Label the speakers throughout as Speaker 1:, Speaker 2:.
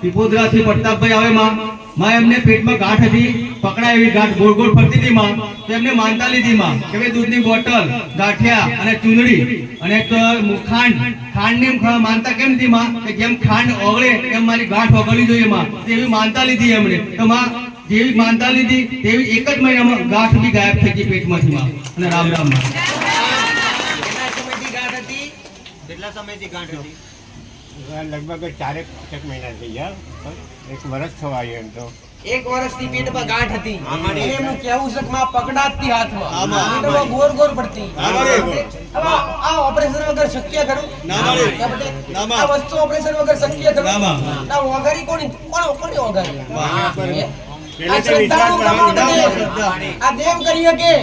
Speaker 1: પીપોદરાથી પ્રતાપભાઈ આવે માં. માં એમને પેટમાં ગાંઠ હતી, પકડાય એવી ગાંઠ ગોળ ગોળ ફરતી હતી માં. તો એમને માનતા લીધી માં કે ભાઈ દૂધની બોટલ, ગાંઠિયા અને ચૂંદડી અને એક ખાંડ. ખાંડ ને માનતા કેમ હતી માં? કે જેમ ખાંડ ઓગળે, એમ મારી ગાંઠ ઓગળી જોઈએ માં. તેવી માનતા લીધી એમણે. તો માં, જેવી માનતા લીધી, તેવી એક જ મહિનામાં ગાંઠ બી ગાયબ થઈ ગઈ પેટમાંથી માં. અને રામ રામમાં.
Speaker 2: કેટલા સમયથી ગાંઠ હતી.
Speaker 3: લગભગ ચારેક એક મહિના થઈ ગયા. એક વર્ષ થવા આવ્યું એમ તો.
Speaker 4: એક વર્ષથી પેટમાં ગાંઠ હતી.
Speaker 2: અને
Speaker 4: એને હું કેવું છે કે માં પકડાતી હાથમાં. પેટમાં ગોર ગોર પડતી. હવે આ આ ઓપરેશન વગર શક્ય ખરું. આ વસ્તુ ઓપરેશન વગર શક્ય ખરું. આ ઓગારી કોની? કોણ કોની
Speaker 3: ના
Speaker 4: બને. આ દેવ કરી શકે.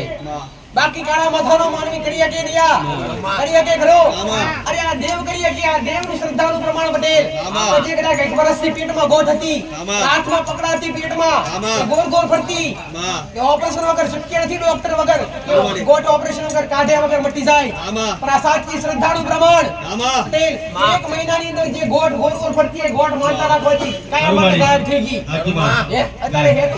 Speaker 4: બાકી કાળા માથાનો માનવી કરી શકે નહીં કરી શકે ખરો? અરે આ દેવ કરી શકે. આ દેવની શ્રદ્ધાનું પ્રમાણ પટેલ
Speaker 2: આમાં.
Speaker 4: તો જે કદાચ એક વર્ષથી પેટમાં ગોઠ હતી. હાથમાં પકડાતી પેટમાં. ગોળ ગોળ ફરતી. કે ઓપરેશન વગર શક્ય નથી ડોક્ટર વગર. ગોઠ ઓપરેશન વગર કાઢ્યા વગર મટી જાય. પણ આ સાચી શ્રદ્ધાનું પ્રમાણ. પટેલ એક મહિનાની અંદર જે ગોઠ ગોળ ગોળ ફરતી ગોટ ગોઠ માનતા રાખવાથી કાયમ માટે ગાયબ થઈ ગઈ? અત્યારે હેતુ.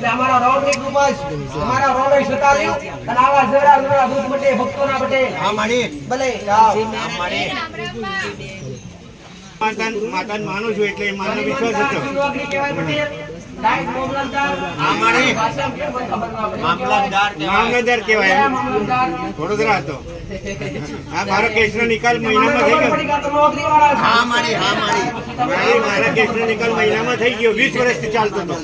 Speaker 4: એટલે અમારા રોમની કૃપા છે. અમારા રોમે સતાવ્યું અને આવા જરા જરા દૂધ બટે ભક્તોના બટે
Speaker 2: આ માડી
Speaker 4: ભલે જાઓ.
Speaker 2: માડી
Speaker 3: માતા માતાને માનું છું એટલે માનો વિશ્વાસ હતો.
Speaker 4: કહેવાય. મામલતદાર
Speaker 2: કહેવાય.
Speaker 3: વડોદરા હતો. આ મારો કેસનો નિકાલ મહિનામાં થઈ ગયો.
Speaker 2: હા મારી હા
Speaker 3: મારી. મારા કેસનો નિકાલ મહિનામાં થઈ ગયો. વીસ વર્ષથી ચાલતો હતો.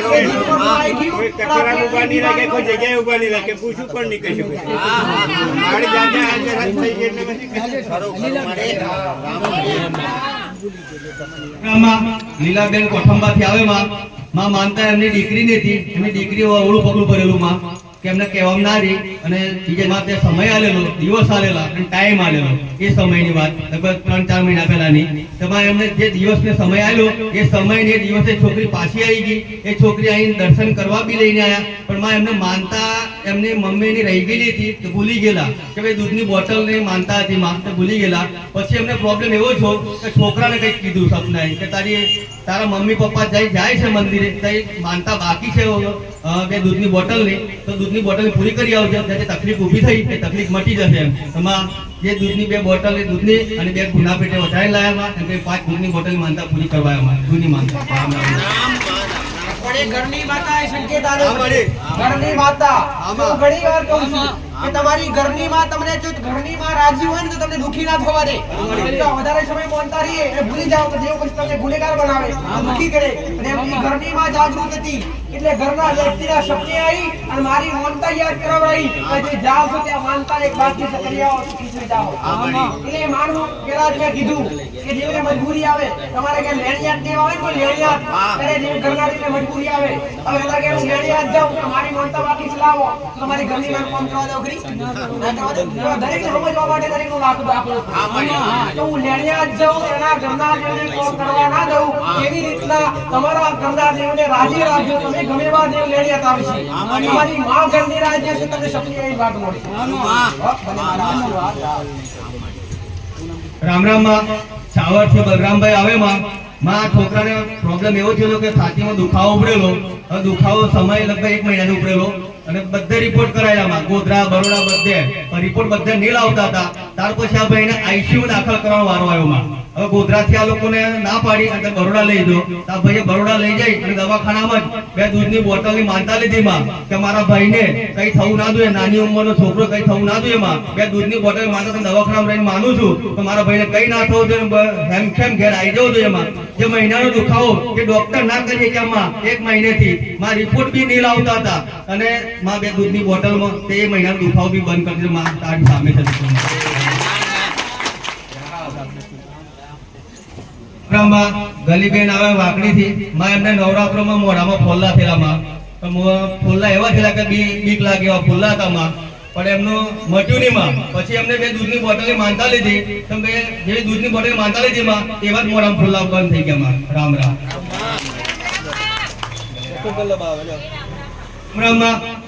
Speaker 3: કોઈ કચરા ઊભા નહીં રાખે કોઈ જગ્યાએ ઊભા નહીં રાખે પૂછું પણ નહીં કહી શકું મારી જાતે હાજર હાથ થઈ ગઈ એટલે પછી
Speaker 2: ખરું ખરું
Speaker 1: લીલાબેન કોઠંબાથી આવે માં. માં માનતા એમની દીકરી નથી એમની દીકરી ઓળું પગલું ભરેલું માં. એમને કહેવામાં ના રહી અને બીજે માં સમય આલેલો, દિવસ આલેલા અને ટાઈમ આલેલો, એ સમયની વાત. લગભગ ત્રણ ચાર મહિના પહેલાની. તેમાં એમને જે દિવસને સમય આલ્યો એ સમય ને દિવસે છોકરી પાછી આવી ગઈ. એ છોકરી અહીં દર્શન કરવા બી લઈને આવ્યા પણ માં એમને માનતા એમની મમ્મીની રહી ગયેલી હતી તો ભૂલી ગયેલા. કે ભાઈ દૂધની બોટલ ને માનતા હતી, માં તો ભૂલી ગયેલા. પછી એમને પ્રોબ્લેમ એવો છો કે છોકરાને કંઈક કીધું સપનાએ કે તારી તારા મમ્મી પપ્પા જઈ જાય છે મંદિરે તઈ માનતા બાકી છે બે દૂધની બોટલની. તો દૂધની બોટલ પૂરી કરી આવજો જે તકલીફ ઊભી થઈ એ તકલીફ મટી જશે એમ. એમાં જે દૂધની બે બોટલની દૂધની અને બે ગુના પેટે વધારે લાવ્યા કે પાંચ દૂધની બોટલ માનતા પૂરી કરવા એમાં દૂધની માનતા. રામ રામ.
Speaker 4: પણ એ ઘરની માતા એ. ઘરની માતા ઘણી વાર કહું છું. કે તમારી ઘરની માં તમને જો ઘરની માં રાજી હોય ને તો તમને દુખી ના થવા દે. વધારે સમય બોલતા રહીએ એટલે ભૂલી જાઓ તો દેવ પછી તમને ગુનેગાર બનાવે. દુખી કરે. અને એમની ઘરની માં જાગૃત હતી. એટલે ઘરના વ્યક્તિના સપને આવી અને મારી માનતા યાદ કરાવડાવી કે જે છો ત્યાં માનતા એક બાકી જાઓ. એટલે માનવું પેલા જ મેં કીધું કે જેને મજબૂરી આવે, તમારે કે લેણિયાત દેવા હોય તો લેણિયાત ત્યારે જે ઘરનારીને મજબૂરી આવે. હવે કે લેણિયાત જાઉં મારી માનતા બાકી ચલાવો તમારી ઘરની માં કોમ કરવા દો આવશે તમારી માં રાજી હશે તમને.
Speaker 1: રામ રામથી બલરામભાઈ આવે માં માં છોકરાને પ્રોબ્લેમ એવો થયેલો કે છાતીમાં દુખાવો ઉપડેલો દુખાવો સમય લગભગ એક મહિનાથી ઉપડેલો અને બધે રિપોર્ટ કરાયેલા માં ગોધરા, બરોડા બધે. રિપોર્ટ બધે નહીં લાવતા હતા. ત્યાર પછી આ ભાઈને આઈસીયુ દાખલ કરવાનો વારો આવ્યો માં હવે ગોધરાથી આ લોકોને ના પાડી અને બરોડા લઈ જાઓ આ ભાઈએ બરોડા લઈ જઈ અને દવાખાનામાં બે દૂધની બોટલની માનતા લીધી માં કે મારા ભાઈને કઈ થવું ના જોઈએ, નાની ઉંમરનો છોકરો કઈ થવું ના જોઈએ માં. બે દૂધની બોટલ માનતા દવાખાનામાં રહીને માનું છું તો મારા ભાઈને કઈ ના થવું જોઈએ હેમ ખેમ ઘેર આવી જવું જોઈએ માં. જે મહિનાનો દુખાવો કે ડોક્ટર ના કરીએ કે માં એક મહિનેથી, માં રિપોર્ટ બી નહીં લાવતા હતા. અને માં બે દૂધની બોટલમાં તે મહિનાનો દુખાવો બી બંધ કરી દીધો, માં તારી સામે છે માં ગલીબેન આવે વાકડીથી માં એમને નવરાત્રમાં મોઢામાં ફોલ્લા થયેલા માં. ફોલ્લા એવા થયેલા કે બીક લાગે એવા ફોલ્લા હતા માં. પણ એમનું મટ્યું નહીં માં. પછી એમને બે દૂધની બોટલ માનતા લીધી. તો બે જેવી દૂધની બોટલ માનતા લીધી માં એવા જ મોઢામાં ફોલ્લા બંધ થઈ ગયા માં. રામ રામ.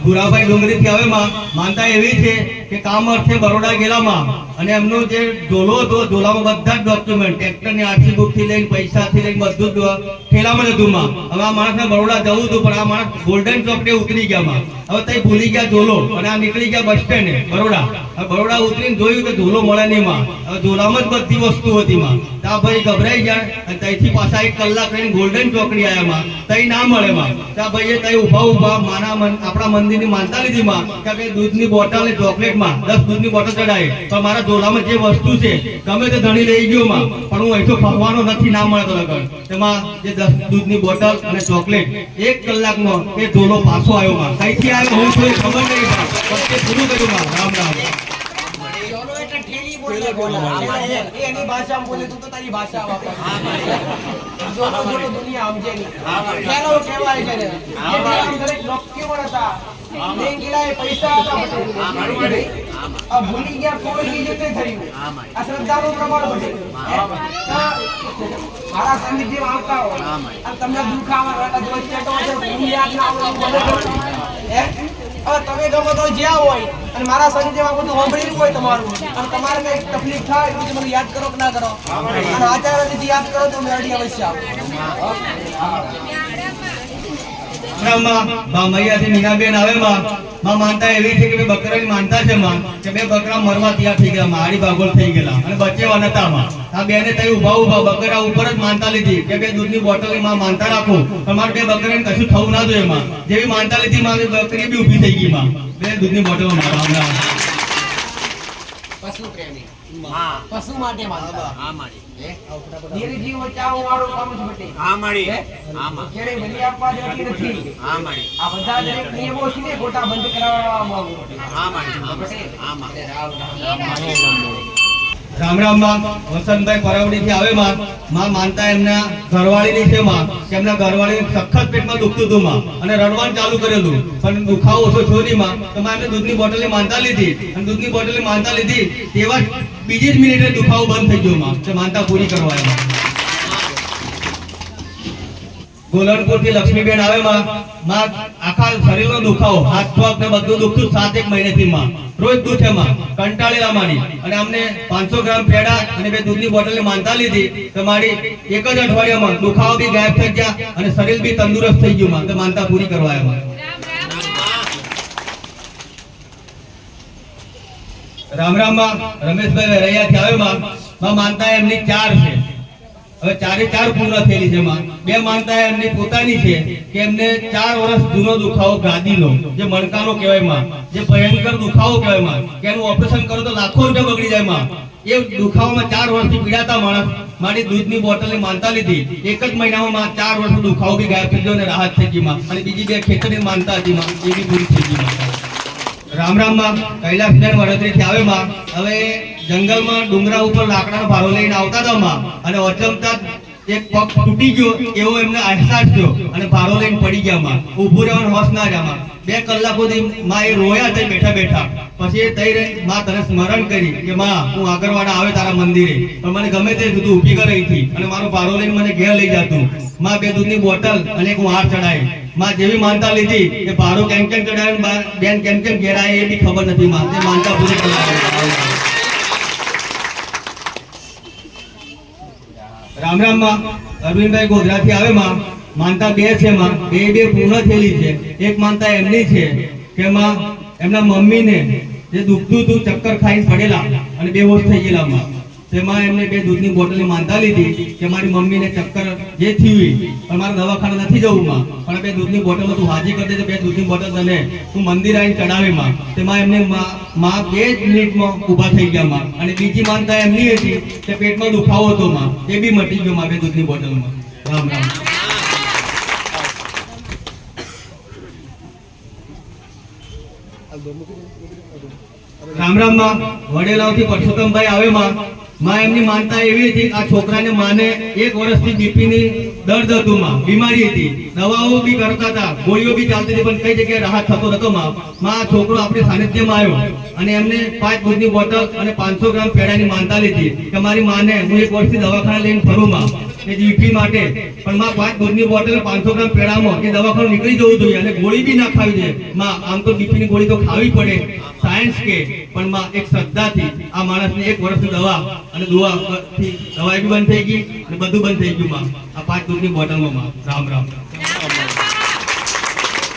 Speaker 1: ગુરાભાઈ ડુંગરી કે આવે માં. માનતા એવી છે કે કામ અર્થે બરોડા ગયેલામાં અને એમનો જે ઢોલો હતો, ઢોલામાં બધા જ ડોક્યુમેન્ટ ટ્રેક્ટરની આરસી બુકથી લઈને પૈસા થી લઈને બધું જ ઠેલામાં જ માં હવે આ માણસને બરોડા જવું હતું, પણ આ માણસ ગોલ્ડન ચોકડે ઉતરી ગયા માં હવે તઈ ભૂલી ગયા ધોલો અને આ નીકળી ગયા બસ સ્ટેન્ડ બરોડા. હવે બરોડા ઉતરીને જોયું કે ધોલો મળે નહીં માં હવે ઝોલામાં જ બધી વસ્તુ હતી માં આ ભાઈ ગભરાઈ ગયા, અને ત્યાંથી પાછા એક કલાક રહીને ગોલ્ડન ચોકડી આવ્યા માં તઈ ના મળે માં ત્યાં ભાઈએ તઈ ઊભા ઊભા માના આપણા મંદિરની માનતા લીધી માં કે દૂધની બોટલ ચોકલેટ માં દસ દૂધની બોટલ ચડાય તો મારા ઝોલામાં જે વસ્તુ છે, ગમે તે ધણી લઈ ગયો માં, પણ હું અહીંથી ફરવાનો નથી, ના મળે તો લગન. તેમાં જે દસ દૂધની બોટલ અને ચોકલેટ, એક કલાકમાં એ ઝોલો પાછો આવ્યો માં. કઈથી આવ્યો હું કોઈ ખબર નહીં પણ તે પૂરું કર્યું માં. રામ રામ.
Speaker 4: બોલા. એ એની ભાષામાં બોલે તું તો તારી ભાષા વાપર. જોડો જોડો દુનિયા સમજે નહીં. ખેલો કહેવાય છે ને? ઘરે ડોક્યુમેન્ટ હતા. બેંક ગયેલા પૈસા હતા. ભૂલી ગયા કોઈ બીજું તે થયું. આ શ્રદ્ધાનું પ્રમાણ? તો મારા સાનિધ્યમાં આવતા હોય. તમને દુઃખ આવે એટલે જો ચેટો છે ભૂલી યાદ ના આવે. તો મને તો- હે? હવે તમે ગમે તો જ્યાં હોય અને મારા સાનિધ્યમાં બધું સાંભળેલું હોય તમારું, અને તમારે કઈ તકલીફ થાય તો મને યાદ કરો કે ના કરો? અને આચાર્ય યાદ કરો તો મેળવી અવશ્ય આપો.
Speaker 1: માં માં મૈયાથી મીનાબેન આવે માં. માં માનતા એવી છે કે બે બકરાની માનતા છે માં, કે બે બકરા મરવા તૈયાર થઈ ગયા માં, આડી ભાગોળ થઈ ગયેલા. અને બચેવા નતા માં આ બેને તઈ ઊભા ઊભા બકરા ઉપર જ માનતા લીધી કે બે દૂધની બોટલમાં માનતા રાખો. તમારે બે બકરાને કશું થવું ના જોઈએ માં. જેવી માનતા લીધી માં બકરી બી ઊભી થઈ ગઈ માં. બે દૂધની બોટલમાં
Speaker 4: પશુ પ્રેમી.
Speaker 2: હા.
Speaker 4: પશુ માટે માનતા.
Speaker 2: હા મારી.
Speaker 4: નિર્જીવ બચાવવા વાળું કામ જ મટે.
Speaker 2: હા મારી.
Speaker 4: હા?
Speaker 2: માં.
Speaker 4: જેને બલી આપવા દેતી નથી.
Speaker 2: હા મારી.
Speaker 4: આ બધા દરેક નિયમો છે ને ખોટા બંધ કરાવવામાં આવે
Speaker 2: હા મારી. હા મારી હા માં.
Speaker 1: રામ રામમાં. દુખતું હતું માં. અને રડવાનું ચાલુ કરેલું. પણ દુખાવો ઓછો એમને દૂધની બોટલની માનતા લીધી. અને દૂધની બોટલ માનતા લીધી. તેવા બીજી જ મિનિટે દુખાવો બંધ થઈ ગયો માં. માનતા પૂરી કરવા ગોલનપુરથી લક્ષ્મીબેન આવે માં. માં, આખા દુખાવો, હાથ પગ ને બધું દુખતું સાત એક મહિનેથી માં. રોજ દુખે માં, કંટાળેલા મારી અને અમને 500 ગ્રામ પેડા અને બે દૂધની બોટલની માનતા લીધી. તો મારી એક જ અઠવાડિયામાં દુખાવો બી ગાયબ થઈ ગયા અને શરીર બી તંદુરસ્ત થઈ ગયું માં. તો માનતા પૂરી કરવા આવ્યા રામ રામમાં. રમેશભાઈ રહ્યા આવે માં. માં માનતા એમની ચાર છે. હવે ચારે ચાર પૂર્ણ થયેલી છે માં. બે માનતા એમની પોતાની છે કે એમને ચાર વર્ષ જૂનો દુખાવો ગાદીનો, જે મણકાનો કહેવાયમાં, જે ભયંકર દુખાવો કહેવાયમાં, કે એનું ઓપરેશન કરો તો લાખો રૂપિયા બગડી જાય માં. એ દુખાવામાં ચાર વર્ષથી પીડાતા માણસ મારી દૂધની બોટલની માનતા લીધી. એક જ મહિનામાં ચાર વર્ષનો દુખાવો બી ગાયબ થઈ ગયો અને રાહત થઈ ગઈ અને બીજી બે ખેતરની માનતા હતી એ બી પૂરી થઈ ગઈ રામ રામમાં. કૈલાસબેન વડોદરી થી આવે માં. હવે જંગલમાં ડુંગરા ઉપર લાકડાનો ભારો લઈને આવતા હતા અને અચમતા એક પગ તૂટી ગયો, એવો એમને અહેસાસ થયો. અને ભારો લઈને પડી ગયા માં. ઊભું રહેવાનું હોશ ના રહ્યા બે કલાક સુધી માં એ રોયા થઈ બેઠા બેઠા. પછી એ થઈ રહી માં તને સ્મરણ કરી કે, માં, હું આગળવાડા આવે તારા મંદિરે. પણ મને ગમે તે બધું ઊભી કરી હતી. અને મારો ભારો લઈને મને ઘેર લઈ જતું માં બે દૂધની બોટલ અને એક હાર ચડાવી માં જેવી માનતા લીધી કે ભારો કેમ કેમ ચડાવ્યો બેન કેમ કેમ ઘેરાય એ બી ખબર નથી. માં માનતા પૂરી કરવા રામમાં અરવિંદભાઈ ગોધરાથી આવે માં માનતા બે છે માં બે બે પૂર્ણ થયેલી છે. એક માનતા એમની છે કે માં એમના મમ્મીને જે દુખતું હતું ચક્કર ખાઈને પડેલા અને બેહોશ થઈ ગયેલા માં તેમાં એમને બે દૂધની બોટલ માનતા લીધી કે મારી મમ્મીને ચક્કર જે થયું પણ મારે દવાખાને નથી જવું માં. પણ બે દૂધની બોટલ તું હાજી કરી દેજે, બે દૂધની બોટલ તને. તું મંદિર આવીને ચડાવે માં. તેમાં એમને માં- બે જ મિનિટમાં ઊભા થઈ ગયા માં. અને બીજી માનતા એમની હતી કે પેટમાં દુખાવો હતો માં. એ બી મટી ગયો માં બે દૂધની બોટલમાં. રામ રામ. રામ રામમાં. વડેલાઓથી પરસોત્તમભાઈ આવે માં. માં એમની માનતા એવી હતી આ છોકરાને માને એક વર્ષથી બીપીની દર્દ હતું માં, બીમારી હતી. દવાઓ બી કરતા હતા, ગોળીઓ બી ચાલતી હતી, પણ કઈ જગ્યાએ રાહત થતો નતો માં આ છોકરો આપણે સાનિધ્યમાં આવ્યો અને એમને પાંચ દૂધની બોટલ અને પાંચસો ગ્રામ પેડાની માનતા લીધી કે મારી માને, હું એક વર્ષથી દવાખાના લઈને ફરું માં. એ જીપી માટે. પણ માં પાંચ દૂધની બોટલ પાંચસો ગ્રામ પેડામાં કે દવાખાનું નીકળી જવું જોઈએ અને ગોળી બી ના ખાવી જોઈએ. માં, આમ તો બીપીની ગોળી તો ખાવી પડે. સાયન્સ કે, પણ માં, એક શ્રદ્ધાથી આ માણસને એક વર્ષની દવા અને દુઆ થી દવાઈ બી બંધ થઈ ગઈ અને બધું બંધ થઈ ગયું માં. આ પાંચ દૂધની બોટલમાં માં. રામ રામ.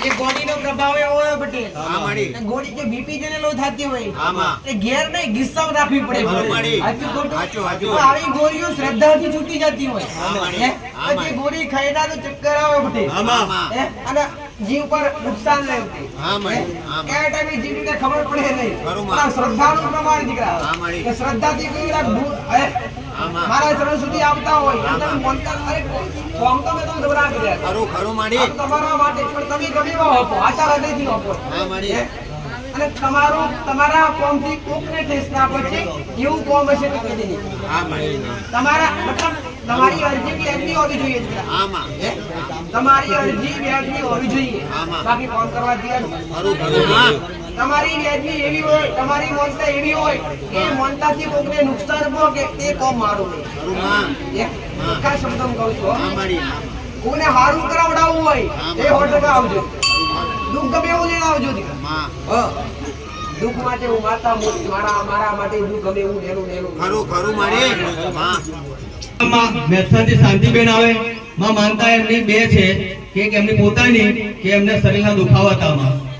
Speaker 4: એ ગોળીનો પ્રભાવ એવો પટેલ
Speaker 2: હા માડી
Speaker 4: ગોળી જે બીપી જેને લો થતી હોય
Speaker 2: આમાં.
Speaker 4: એ ઘેર નહીં ગિસ્સામાં રાખવી પડે
Speaker 2: હા, માડી.
Speaker 4: સાચું ખોટું?
Speaker 2: સાચું, સાચું.
Speaker 4: આવી ગોળીઓ શ્રદ્ધાથી છૂટી જતી હોય
Speaker 2: હા, માડી.
Speaker 4: પછી ગોળી ખાઈના તો ચક્કર આવે પટેલ
Speaker 2: આમાં.
Speaker 4: અને જીવ પર નુકસાન નહીં થતું.
Speaker 2: હા, માડી.
Speaker 4: કયા ટાઈમે જીવને ખબર પડે નહીં શ્રદ્ધાનું પ્રમાણ દીકરા. શ્રદ્ધાથી કોઈ. મારા શરણ સુધી આવતા હોય. તમે બોલતા અરે કોમ તો મેં તમને ગભરાવી રહ્યા
Speaker 2: ખરું ખરું માડી.
Speaker 4: તમારા માટે પણ તમે ગમે એવા આપો. આચાર હૃદયથી આપો.
Speaker 2: હા, માડી.
Speaker 4: અને તમારું તમારા કોમથી કોકને ટેસ્ટ ના પડશે એવું કોમ હશે તો કદી નહીં.
Speaker 2: હા માડી.
Speaker 4: તમારા મતલબ તમારી અરજી એમની હોવી જોઈએ
Speaker 2: આમાં
Speaker 4: હે? તમારી અરજી વ્યાજની હોવી જોઈએ.
Speaker 2: આમાં.
Speaker 4: બાકી કોમ કરવા દે
Speaker 2: ખરું ખરું હા.
Speaker 4: તમારી વ્યાજબી એવી હોય તમારી મોનતા એવી હોય કે મોનતાથી કોકને નુકસાન પહોંચે તે કોમ મારું. નહીં
Speaker 2: ખરું માં
Speaker 4: હે? કહું છું કોઈને હારું કરાવડાવવું હોય એ સો ટકા આવજો. દુઃખ ગમે એવું લઈને આવજો દીકરા
Speaker 2: માં
Speaker 4: હા. દુઃખ માટે હું માતા મારા મારા માટે દુઃખ ગમે એવું નેરું નેરું.
Speaker 2: ખરું ખરું માડી માં
Speaker 1: માં શાંતિબેન આવે. માં માનતા એમની બે છે કે એમની પોતાની કે એમને શરીરના દુખાવા હતા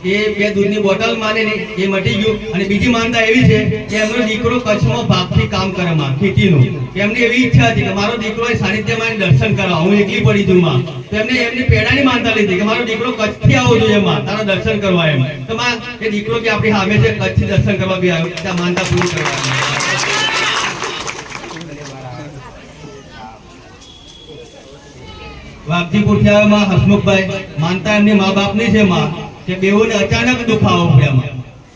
Speaker 1: એ બે દૂધની બોટલ માને ને એ મટી ગયું. અને બીજી માનતા એવી છે કે એમનો દીકરો કચ્છમાં ભાગથી કામ કરે માં ખેતીનો. એમની એવી ઈચ્છા હતી કે મારો દીકરો સાનિધ્યમાં દર્શન કરવા, હું એકલી પડી છું માં. તો એમને એમની પેડાની માનતા લીધી કે મારો દીકરો કચ્છથી આવવો જોઈએ માં, તારા દર્શન કરવા એમ. તો માં, એ દીકરો કે આપણી સામે છે, કચ્છથી દર્શન કરવા બી આવ્યો. ત્યાં માનતા પૂરી કરવા વાઘજીપુરથી આવે માં હસમુખભાઈ, માનતા એમની મા બાપની છે, માં. કે બેઉને અચાનક દુખાવો પડ્યામાં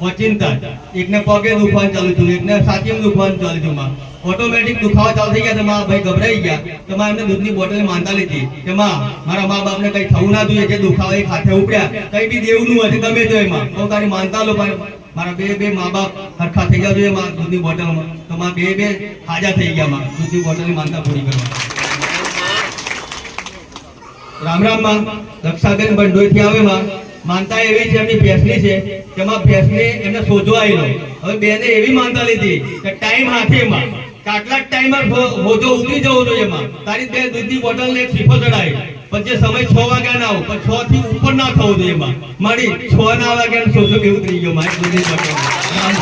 Speaker 1: ઓચિંતા. એકને પગે દુખાવાનું ચાલુ થયું, એકને સાચીમાં દુખાવાનું ચાલુ થયું માં ઓટોમેટિક દુખાવા ચાલુ થઈ ગયા, તો ભાઈ ગભરાઈ ગયા. તો માં એમને દૂધની બોટલ માનતા લીધી. કે માં, મારા મા બાપને કઈ થવું ના જોઈએ, જે દુખાવા એક હાથે ઉપડ્યા, કઈ બી દેવનું હશે, ગમે તો એમાં. તો તારી માનતા લો, મારા બે બે મા બાપ હરખા થઈ ગયા જોઈએ મારા દૂધની બોટલમાં. તો મારા બે બે હાજા થઈ ગયા માં, દૂધની બોટલની માનતા પૂરી કરવા. રામ રામમાં રક્ષાબેન બંડોઈ થી આવે માં. માનતા એવી છે એમની ભેંસની છે એમાં ભેંસને એમને શોધવા આવેલો. હવે બેને એવી માનતા લીધી કે ટાઈમ હાથે એમાં. કે આટલા ટાઈમમાં હોજો ઉતરી જવો જોઈએ એમાં. તારી બે દૂધની બોટલ ને શીફો ચડાવી. પણ જે સમય છ વાગ્યા ના આવો પણ છ થી ઉપર ના થવો જોઈએ એમાં. મારી છ ના વાગ્યા સોજો કેવું થઈ ગયો મારી દૂધની બોટલ રામ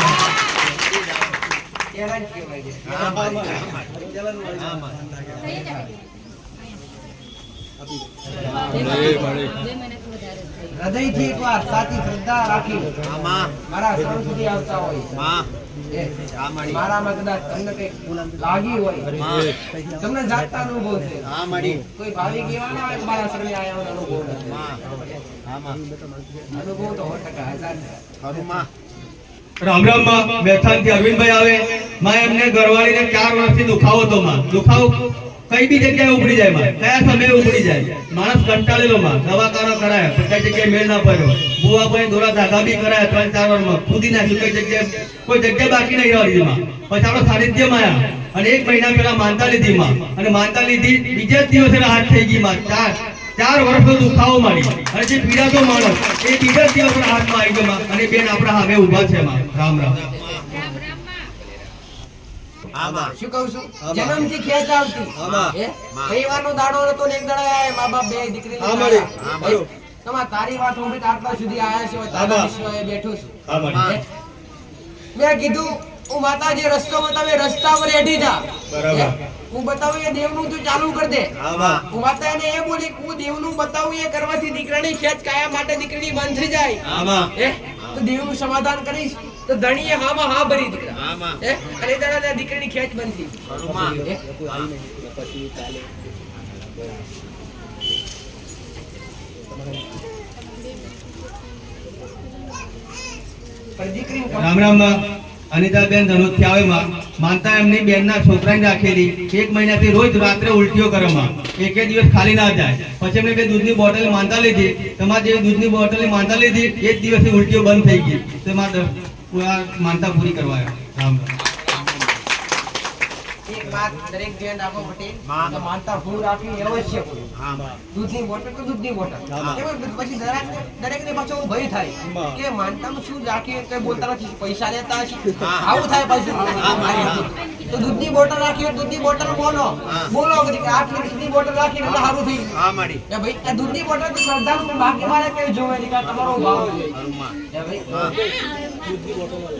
Speaker 4: હૃદયથી એકવાર સાચી શ્રદ્ધા રાખી
Speaker 2: આમાં
Speaker 4: મારા શરણ સુધી આવતા હોય.
Speaker 2: માં.
Speaker 4: એ
Speaker 2: હા માડી
Speaker 4: મારામાં કદાચ તમને કંઈક લાગી હોય. તમને જાગતા અનુભવ છે. કોઈ ભાવિક એવા ના હોય મારા શરણે આયા અનુભવ નથી.
Speaker 2: માં. હા માં.
Speaker 4: અનુભવ તો સો ટકા હજાર ટકા.
Speaker 2: ખરું માં.
Speaker 1: રામ રામમાં. બેઠાણથી અરવિંદભાઈ આવે. માં એમને ઘરવાળીને ચાર વર્ષથી દુખાવો હતો માં. દુખાવો કઈ બી જગ્યાએ ઉપડી જાય માં કયા સમયે ઉપડી જાય? માણસ કંટાળેલો માં દવાખાના કઈ જગ્યાએ મેળ ના પડ્યો. બુવાભાઈ દોરા ધાગા બી કરાયા ત્રણ ચાર વારમાં. ખુદી નાખ્યું. કઈ જગ્યાએ કોઈ જગ્યા બાકી નહીં રહી માં પછી આપણે સાનિધ્યમાં આયા. અને એક મહિના પહેલા માનતા લીધી માં. અને માનતા લીધી બીજા જ દિવસે રાહત થઈ ગઈ માં. ચાર ચાર વર્ષનો દુખાવો મારી. અને જે પીડાતો માણસ, એ બીજા દિવસે હાથમાં આવી ગયો અને બેન આપણા સામે ઊભા છે માં. રામ રામ.
Speaker 2: માં
Speaker 4: શું કહું છું? જન્મથી ખેંચ આવતી. રવિવારનો દાડો હતો ને એક દાડો મા બાપ બે દીકરી
Speaker 1: હા, મળી.
Speaker 2: હા, મળી.
Speaker 4: તમારે તારી વાત સાંભળી આટલા સુધી આયા છે તારા
Speaker 1: હા,
Speaker 4: બેઠો છું.
Speaker 1: હા, મળી.
Speaker 4: હે? મેં કીધું હું માતાજી રસ્તો બતાવે રસ્તા પર હેઠી જા
Speaker 3: બરાબર.
Speaker 4: હું? બતાવું એ દેવનું તું ચાલુ કરી દે. હું માતા એ બોલી હું દેવનું બતાવું એ કરવાથી દીકરાની ખેંચ કાયા માટે દીકરીની બંધ થઈ જાય. તો દેવનું સમાધાન કરીશ. તો ધણીએ હામાં હા ભરી દીકરા અને એ દાડા દીકરીની ખેંચ
Speaker 1: રામ રામમાં અનિતાબેન ધનુષથી આવે માં માનતા એમની બેનના છોકરાને રાખેલી એક મહિનાથી રોજ રાત્રે ઉલટીઓ કરે માં એકે દિવસ ખાલી ના જાય. પછી એમને બે દૂધની બોટલ માનતા લીધી. તમારે જે દૂધની બોટલ માનતા લીધી. એ જ દિવસે ઉલટીઓ બંધ થઈ ગઈ. તો આ માનતા પૂરી કરવા રામ રામ.
Speaker 4: એક વાત દરેક બેન આપો પટેલ. માનતા ભૂલ રાખવી અવશ્ય દૂધની બોટલ તો દૂધની બોટલ. પછી દરેકને દરેકને પાછો ભય થાય. કે માનતામાં શું બોલતા નથી. પૈસા લેતા આવું થાય પાછું. તો દૂધની બોટલ રાખી દૂધની બોટલ બોલો. બોલો કે આઠ લીટરની બોટલ રાખી એટલે સારું થઈ કે ભાઈ આ દૂધની બોટલ તો શ્રદ્ધાનું બાકી મારે કઈ જોવે કે તમારો ભાવ છે. ભાઈ
Speaker 2: હા.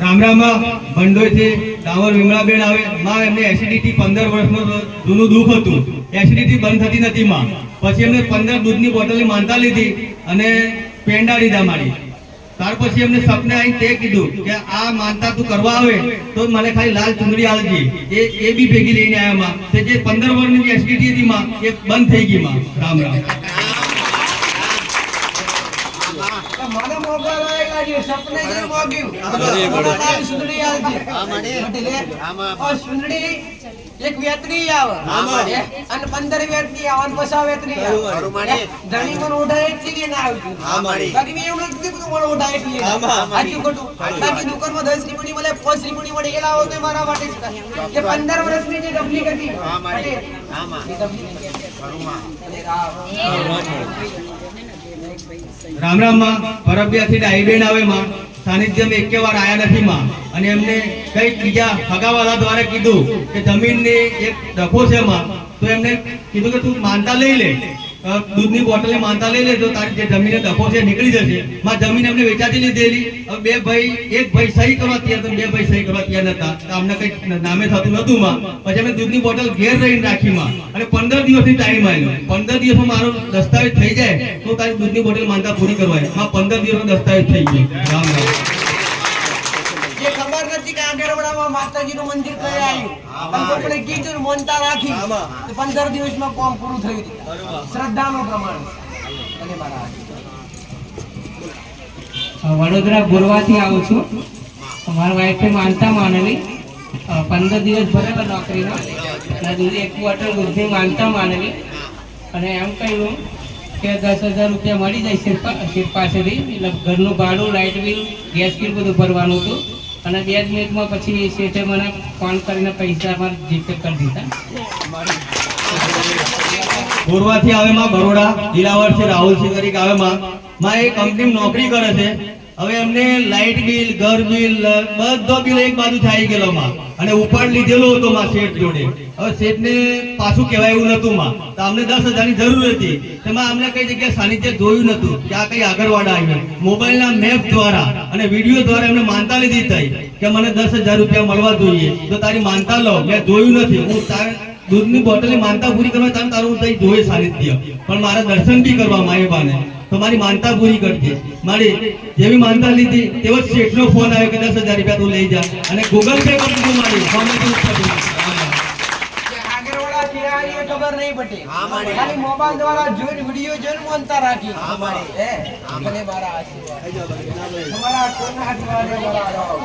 Speaker 1: રામ રામમાં ભંડોળથી ડામર વિમળાબેન આવે. માં એમને એસિડિટી પંદર વર્ષનું જૂનું દુઃખ હતું. એસિડિટી બંધ થતી નથી માં. પછી એમને પંદર દૂધની બોટલ માનતા લીધી અને પેંડા લીધા મારી. ત્યાર પછી એમને સપને આવીને તે કીધું કે આ માનતા તું કરવા આવે તો મને ખાલી લાલ ચુંદડી આલજી. એ એ બી ભેગી લઈને આવ્યા માં. જે પંદર વર્ષની એસિડિટી હતી માં, એ બંધ થઈ ગઈ માં. રામ રામ
Speaker 4: તો મને મોગા છે, સપને મોગ્યું. આવતી.
Speaker 2: આ
Speaker 4: એક વેતની આવે. અને પંદર વેતની આવે અને પસા વેતની આવે. ધણી મને ઓઢાય એટલી કે ના આવતી. બાકી મેં એવું નથી કીધું મને ઓઢાય એટલી. સાચું ખોટું? બાકી દુકાનમાં દસ રૂપિયાની મળે, પાંચ રૂપિયાની મળે, એલા હોય તો મારા માટે કે પંદર વર્ષની જે ડબલી હતી. એ. અને રામ.
Speaker 1: રામમાં પરબિયાથી ડાઈબેન આવે માં, સાનિધ્યમાં એકે વાર આયા નથી માં અને એમને કંઈક બીજા ફગાવાલા દ્વારા કીધું કે જમીનની એક ડખો છે માં તો એમને કીધું કે તું માનતા લઈ લે દૂધની બોટલે માનતા લઈ લેજો, તારી જે જમીને ડખો છે નીકળી જશે. માં જમીન અમને વેચાતી લીધેલી. હવે બે ભાઈ, એક ભાઈ સહી કરવા તૈયાર તો બે ભાઈ સહી કરવા તૈયાર નતા. અમને કઈ નામે થતું નતું, માં. પછી અમે દૂધની બોટલ ઘેર રહીને રાખી, માં. અને પંદર દિવસની ટાઈમ આવ્યો પંદર દિવસમાં મારો દસ્તાવેજ થઈ જાય, તો તારી દૂધની બોટલ માનતા પૂરી કરવાય. માં, પંદર દિવસનો દસ્તાવેજ થઈ ગયો. રામ રામ.
Speaker 4: ખબર નથી કે આગળવાડામાં માતાજીનું મંદિર કયા આવ્યું કોકણે કીધું ને રાખી. તો પંદર દિવસમાં કામ પૂરું થયું હતું. શ્રદ્ધાનું પ્રમાણ અને
Speaker 5: વડોદરા ગોરવાથી આવું છું. મારા વાઈફે માનતા માનવી પંદર દિવસ ભરેલા નોકરીનો. અને દૂધ એક બોટલ દૂધની માનતા માનવી અને એમ કહ્યું કે દસ હજાર રૂપિયા મળી જાય શિર પાસેથી એટલે ઘરનું ભાડું લાઇટ બિલ ગેસ બિલ બધું ભરવાનું હતું. અને બે જ મિનિટમાં પછી શેઠે મને ફોન કરીને પૈસા મારે જીપે કરી દીધા.
Speaker 1: ગોરવાથી આવે માં બરોડા દિલાવર છે રાહુલ સિંહ તરીકે આવે માં. માં એ કંપની નોકરી કરે છે. હવે એમને લાઇટ બિલ, ઘર બિલ, બધો બિલ એક બાજુ થઈ ગયેલો માં. અને ઉપાડ લીધેલો હતો માં શેઠ જોડે. હવે શેઠને પાછું કહેવાય એવું નતું માં. તો અમને દસ હજારની જરૂર હતી. તેમાં અમને કઈ જગ્યાએ સાનિધ્ય જોયું નતું કે આ કઈ આગળવાડા આવ્યા મોબાઈલના મેપ દ્વારા અને વીડિયો દ્વારા એમને માનતા લીધી થઈ કે મને દસ હજાર રૂપિયા મળવા જોઈએ. તો તારી માનતા લો. મેં જોયું નથી. હું તારે દૂધની બોટલ માનતા પૂરી કરવા તારું તારું જોઈએ સાનિધ્ય. પણ મારા દર્શન બી કરવા માએ બાને તો મારી માનતા પૂરી કરજે. મારી જેવી માનતા લીધી તેવો શેઠનો ફોન આવ્યો કે દસ હજાર રૂપિયા તું લઈ જા. અને ગૂગલ પે કરી દીધું મારી ફોનથી ઉપર દીધું.
Speaker 4: કે આગળવાળા ક્યાં આવ્યું એ ખબર નહીં પડી. ખાલી મોબાઈલ દ્વારા જોઈને વીડિયો જોઈને માનતા રાખી.
Speaker 2: હા, મારી.
Speaker 4: હે? ભલે મારા આશીર્વાદ. તમારા કોના આશીર્વાદ મારા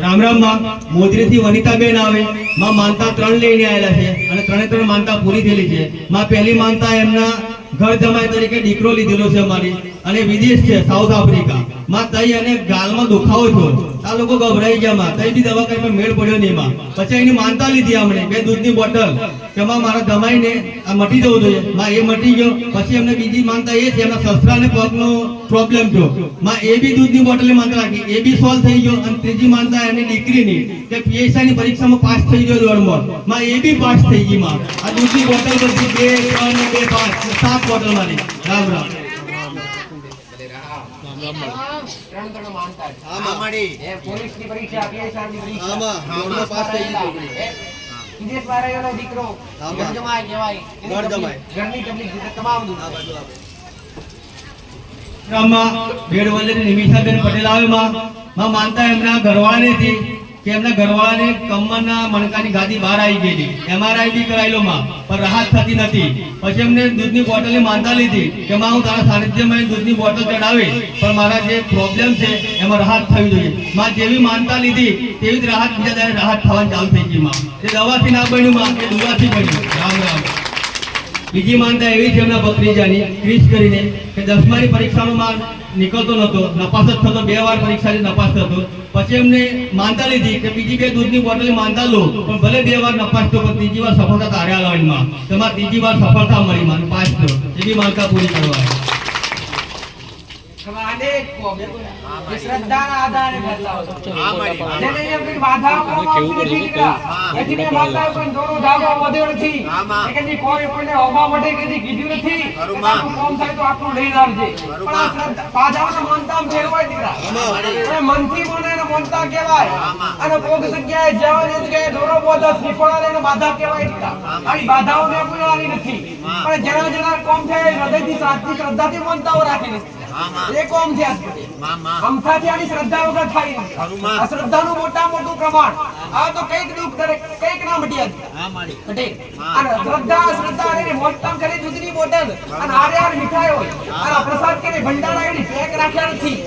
Speaker 1: રામ રામમાં. મોદરી થી વનિતાબેન આવે. માં માનતા ત્રણ લઈને આવેલા છે અને ત્રણે ત્રણ માનતા પૂરી થયેલી છે. માં પહેલી માનતા એમના ઘર જમાઈ તરીકે દીકરો લીધેલો છે મારી અને વિદેશ છે સાઉથ આફ્રિકા માં તઈ અને ગાલમાં દુખાવો થયો. આ લોકો ગભરાઈ ગયા માં. તઈ બી દવા કઈ મેળ પડ્યો નહીં માં. પછી એની માનતા લીધી અમને, બે દૂધની બોટલ. કે માં મારા જમાઈને આ મટી જવું જોઈએ. માં એ મટી ગયો. પછી એમને બીજી માનતા એ છે એમના સસરાને પગનો પ્રોબ્લેમ થયો. માં એ બી દૂધની બોટલ માનતા રાખી. એ બી સોલ્વ થઈ ગયો. અને ત્રીજી માનતા એમની દીકરીની કે પીએસઆઈ ની પરીક્ષામાં પાસ થઈ ગયો દોડમાં માં એ બી પાસ થઈ ગઈ માં. આ દૂધની બોટલ પછી બે ત્રણ ને બે પાંચ સાત બોટલ મારી. રામ રામ.
Speaker 4: પરીક્ષા
Speaker 1: પાસ થઈ ગઈ
Speaker 4: એ વિદેશમાં દીકરો ગરજમાય. તકલીફ, ઘરની તકલીફ જે તમામ દૂર
Speaker 1: આ બાજુ આવે. ગામમાં બેડ વલ્લેથી નિમિષાબેન પટેલ આવે માં. માં માનતા એમના ઘરવાળાને હતી કે એમના ઘરવાળાને કમરના મણકાની ગાદી બહાર આવી ગયેલી. એમઆરઆઈ બી કરાયેલો માં, પણ રાહત થતી નથી. પછી એમને દૂધની બોટલની માનતા લીધી કે માં, હું તારા સાનિધ્યમાં દૂધની બોટલ ચડાવીશ. પણ મારા જે પ્રોબ્લેમ છે, એમાં રાહત થવી જોઈએ. માં જેવી માનતા લીધી, તેવી જ રાહત બીજા રાહત થવાની ચાલુ થઈ ગઈ માં. એ દવાથી ના બન્યું માં એ દુવાથી બન્યું. રામ રામ. બીજી માનતા એવી છે એમના ભત્રીજાની ક્રિસ કરીને, કે દસમાની પરીક્ષાનો માર્ક નીકળતો નહોતો, નપાસ જ થતો, બે વાર પરીક્ષાની નપાસ થતો. પછી એમને માનતા લીધી કે બીજી બે દૂધની બોટલ માનતા લો, પણ ભલે બે વાર નપાસ થયો, પણ ત્રીજી વાર સફળતા લાવવામાં તમારે ત્રીજી વાર સફળતા મળી માન પાસ થયો. એવી માનતા પૂરી કરવા
Speaker 4: મનથી મને કહેવાય. અને કોક જગ્યાએ જવાની જગ્યાએ દોરો બોધો શ્રીફળ બાધા કહેવાય દીકરા. મેં નથી. પણ જેના જેના કોમ થાય એ હૃદયથી સાચી શ્રદ્ધાથી મનતાઓ રાખી નથી. એ કોમ છે આની શ્રદ્ધા વગર થાય નહીં.
Speaker 2: ખરું માં.
Speaker 4: આ શ્રદ્ધાનું મોટા મોટું પ્રમાણ. આ તો કંઈક દુઃખ કરે કંઈક ના મટી આજે.
Speaker 2: હા મળી
Speaker 4: મટે.
Speaker 2: હા.
Speaker 4: અને શ્રદ્ધા શ્રદ્ધા અને મોટમ કરી દૂધની બોટલ. અને આરે આર મીઠાઈ હોય. અને પ્રસાદ કરી ભંડારા એની પેક રાખ્યા નથી.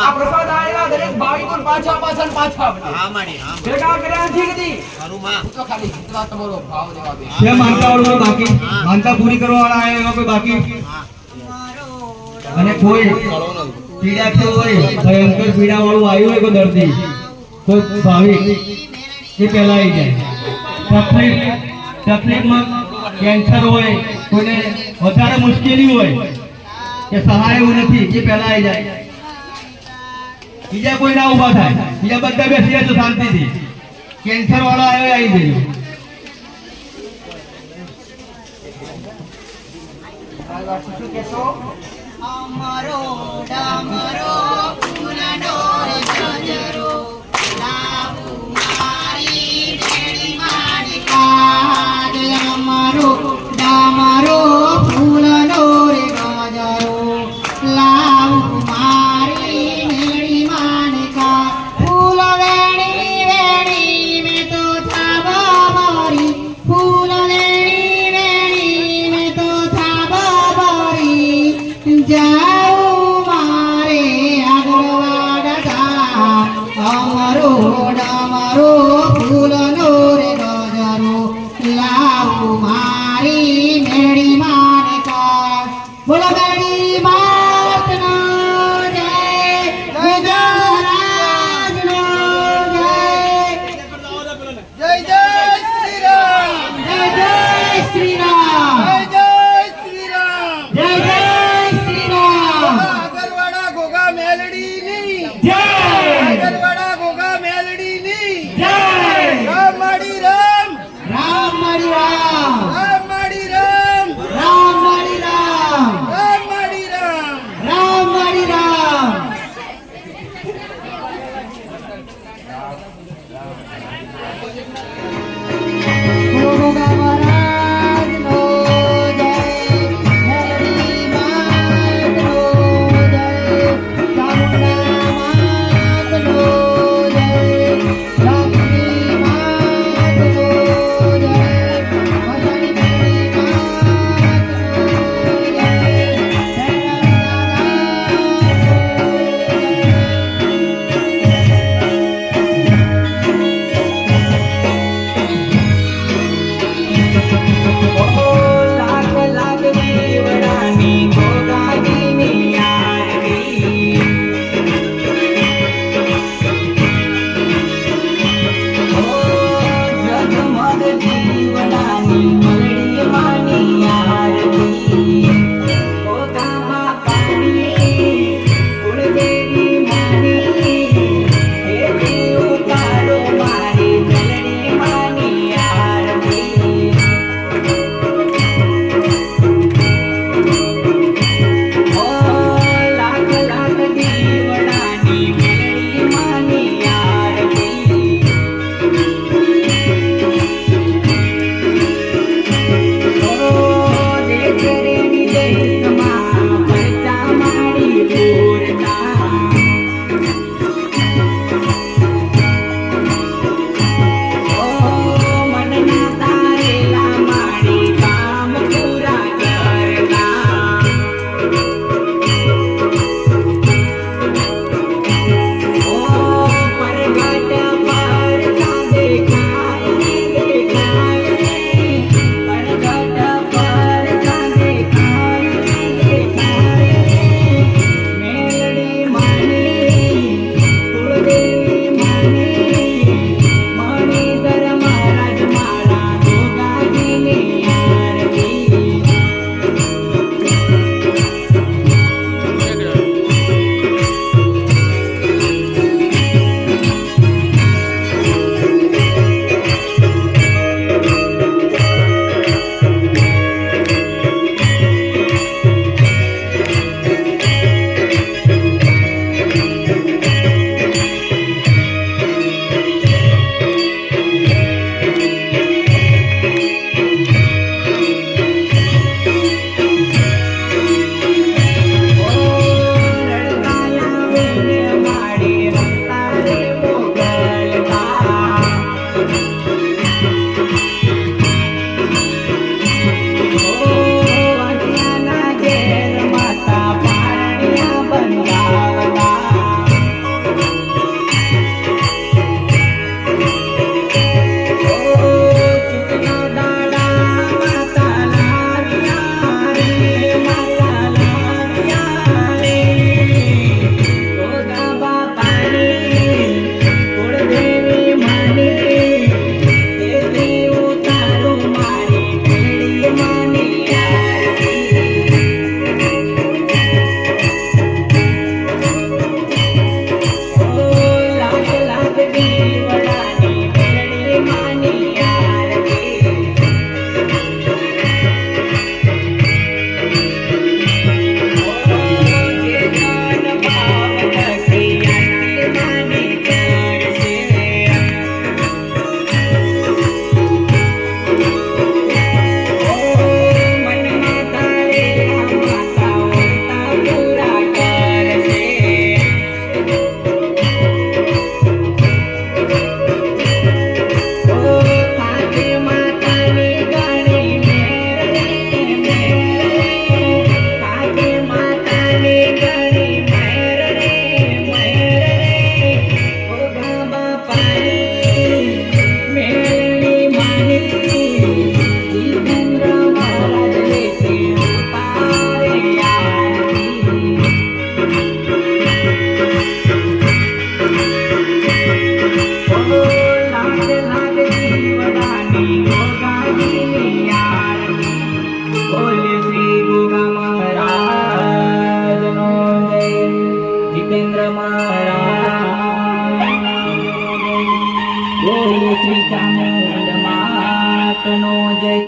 Speaker 4: આ પ્રસાદ આયેલા દરેક ભાવિકોને પાછા પાછા પાછા
Speaker 2: હા મળી હા
Speaker 4: ભેગા કર્યા નથી કદી. હું તો ખાલી તમારો ભાવ લેવા બે
Speaker 1: માનતા વાળું બાકી? માનતા પૂરી કરવા વાળા આયા એવા કોઈ બાકી? અને કોઈ પીડા તો હોય, ભયંકર પીડા વાળું આવ્યું હોય કોઈ દર્દી કોઈ ભાવિક, એ પહેલા આવી જાય. તકલીફ, તકલીફમાં કેન્સર હોય, કોઈને વધારે મુશ્કેલી હોય કે સહાય એવું નથી, એ પહેલા આવી જાય. બીજા કોઈ ના ઊભા થાય, બીજા બધા બેસી જાય તો શાંતિથી. કેન્સર વાળો આવ્યો, આવી
Speaker 4: આ શું
Speaker 6: અમારો ડામરો